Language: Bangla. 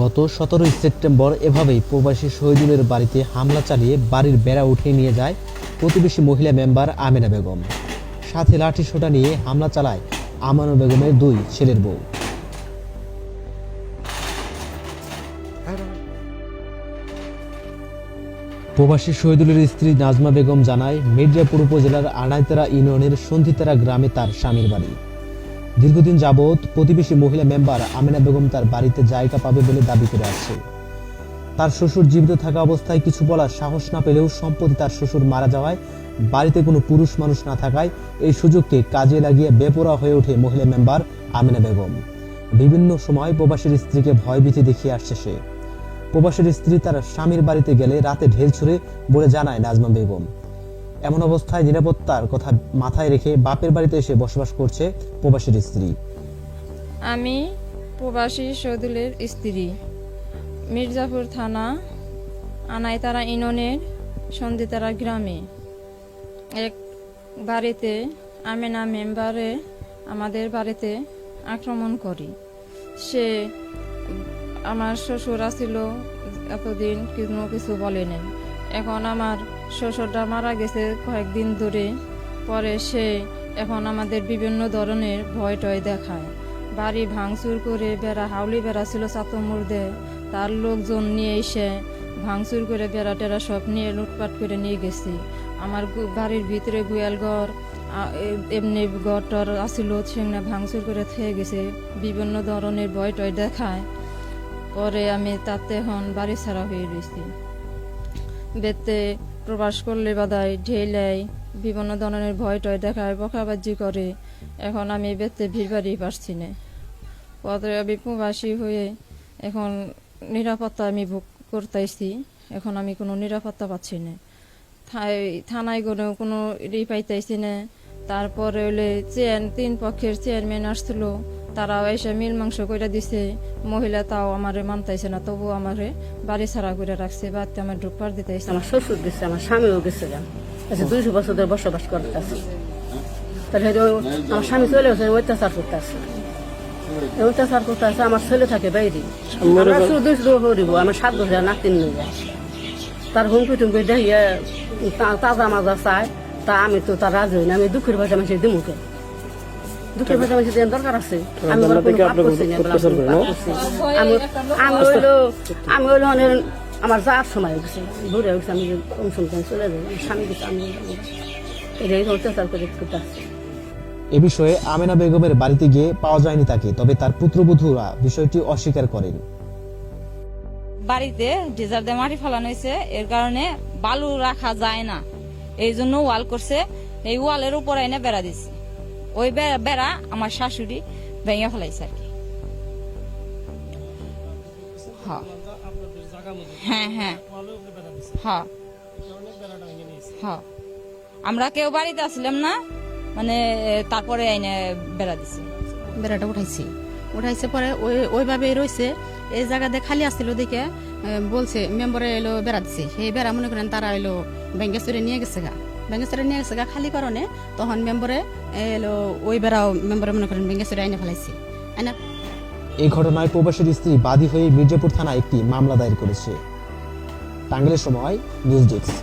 গত সতেরোই সেপ্টেম্বর এভাবেই প্রবাসী শহীদুলের বাড়িতে হামলা চালিয়ে বাড়ির বেড়া উঠিয়ে নিয়ে যায় প্রতিবেশী মহিলা মেম্বার আমেনা বেগম। সাথে লাঠি সোটা নিয়ে হামলা চালায় আমানু বেগমের দুই ছেলের বউ। প্রবাসী শহীদুলের স্ত্রী নাজমা বেগম জানায়, মির্জাপুর উপজেলার আনাইতেরা ইউনিয়নের সন্ধিতেরা গ্রামে তার স্বামীর বাড়ি। দীর্ঘদিন যাবৎ প্রতিবেশী মহিলা মেম্বার আমিনা বেগম তার বাড়িতে জায়গা পাবে বলে দাবি করে আসছে। তার শ্বশুর জীবিত থাকা অবস্থায় কিছু বলার সাহস না পেলেও সম্প্রতি তার শ্বশুর মারা যাওয়ায় বাড়িতে কোনো পুরুষ মানুষ না থাকায় এই সুযোগকে কাজে লাগিয়ে বেপরা হয়ে ওঠে মহিলা মেম্বার আমিনা বেগম। বিভিন্ন সময় প্রবাসীর স্ত্রীকে ভয়ভীতি দেখিয়ে আসছে সে। প্রবাসীর স্ত্রী তার স্বামীর বাড়িতে গেলে রাতে ঢেল ছুড়ে বলে জানায় নাজমা বেগম। এমন অবস্থায় নিরাপত্তার কথা মাথায় রেখে বাপের বাড়িতে এসে বসবাস করছে প্রবাসীর স্ত্রী। আমি প্রবাসী সদুলের স্ত্রী। মির্জাপুর থানা, আনাইতারা ইউনিয়নের সন্দিতারা গ্রামে। এক বাড়িতে আমেনা মেম্বারে আমাদের বাড়িতে আক্রমণ করি। সে আমার শ্বশুর আসিল এতদিন কোনো কিছু বলেনি। এখন আমার শ্বশুরটা মারা গেছে কয়েকদিন ধরে। পরে সে এখন আমাদের বিভিন্ন ধরনের ভয় টয় দেখায়। বাড়ি ভাঙচুর করে বেড়া, হাউলি বেড়া ছিল চাতমুর্দে তার লোকজন নিয়ে এসে ভাঙচুর করে বেড়া টেরা সব নিয়ে লুটপাট করে নিয়ে গেছি। আমার বাড়ির ভিতরে গুয়াল ঘর এমনি ঘর টর আসিল সেখানে ভাঙচুর করে থেয়ে গেছে। বিভিন্ন ধরনের ভয় টয় দেখায়। পরে আমি তাতে এখন বাড়ি ছাড়া হয়ে রয়েছি বেতে প্রবাস করলে বাদায় ঢেলাই বিভিন্ন ধরনের ভয় টয় দেখায়, বকাবাজি করে। এখন আমি বেতে ভিড় বাড়ি পারছি না। পরে আমি প্রবাসী হয়ে এখন নিরাপত্তা আমি ভোগ করতেছি, এখন আমি কোনো নিরাপত্তা পাচ্ছি না। থানায় কোনো কোনো ই পাইতেছি না। তারপরে হলে চেয়ার তিন পক্ষের চেয়ারম্যান আসছিল, তারাও এসে মিল মাংস করে দিছে। মহিলা তাও আমারে মানতাইছে না তবু আমারে বাড়ি ছাড়া করে রাখছে, বাড়িতে আমার ঢুকবার দিতেছে আমার শ্বশুর গেছে আমার স্বামীও গেছে আচ্ছা দুইশো বছর ধরে বসবাস করতেছে। তাহলে আমার স্বামী চলে গেছে অত্যাচার করতেছে। অত্যাচার করতেছে আমার ছেলে থাকে বাইরে। আমরা শুধু দুইশো করিব আমার সাত বছর নাতিন নিয়ে যায় তার হুমকি টুমকি দেখিয়ে তাজা মাজা চায় তা আমি তো তার রাজি হই না আমি দুঃখের ভাষা মাসে দিমুকে দুঃখের ভাষা দেওয়ার দরকার আছে? আমি আমি। আমি হইল আমি হইল আমার যাওয়ার সময় গেছে ঘুরে আমি চলে যাই আমার স্বামী আমি এটাই অত্যাচার করে করতে আসছে। এ বিষয়ে আমেনা বেগমের বাড়িতে গিয়ে পাওয়া যায়নি তাকে, তবে তার পুত্রবধূরা বিষয়টি অস্বীকার করেন। বাড়িতে ডিজার দিয়ে মাটি ফেলানো হয়েছে, এর কারণে বালু রাখা যায় না। এই জন্য ওয়াল করছে, এই ওয়ালের উপর এনে বেড়া দিচ্ছে ওই বেড়া আমার শাশুড়ি ভেঙে ফেলাইছে আর কি। হ্যাঁ। হ্যাঁ হ্যাঁ। হ্যাঁ। হ্যাঁ। আমরা কেউ বাড়িতে আসলাম না মানে তারপরে এনে বেড়া দিছে। বেড়াটা উঠাইছি। উঠাইছে পরে ওই ওইভাবে রয়েছে এই জায়গাতে খালি আসছিল দেখে বলছে মেম্বারে এলো বেড়া দিছে। সেই বেড়া মনে করেন তারা এলো ব্যাঙ্গেশ্বরে নিয়ে গেছে গা। ব্যাঙ্গেশ্বরে নিয়ে গেছে গা খালি কারণে তখন মেম্বারে এলো ওই বেড়াও মেম্বারে মনে করেন ব্যাঙ্গেশ্বরে আইনে ফেলাইছে। আইনা এই ঘটনায় প্রবাসীর স্ত্রী বাদী হয়ে মির্জাপুর থানায় একটি মামলা দায়ের করেছে। টাঙ্গাইলের সময় নিউজ ডেস্ক।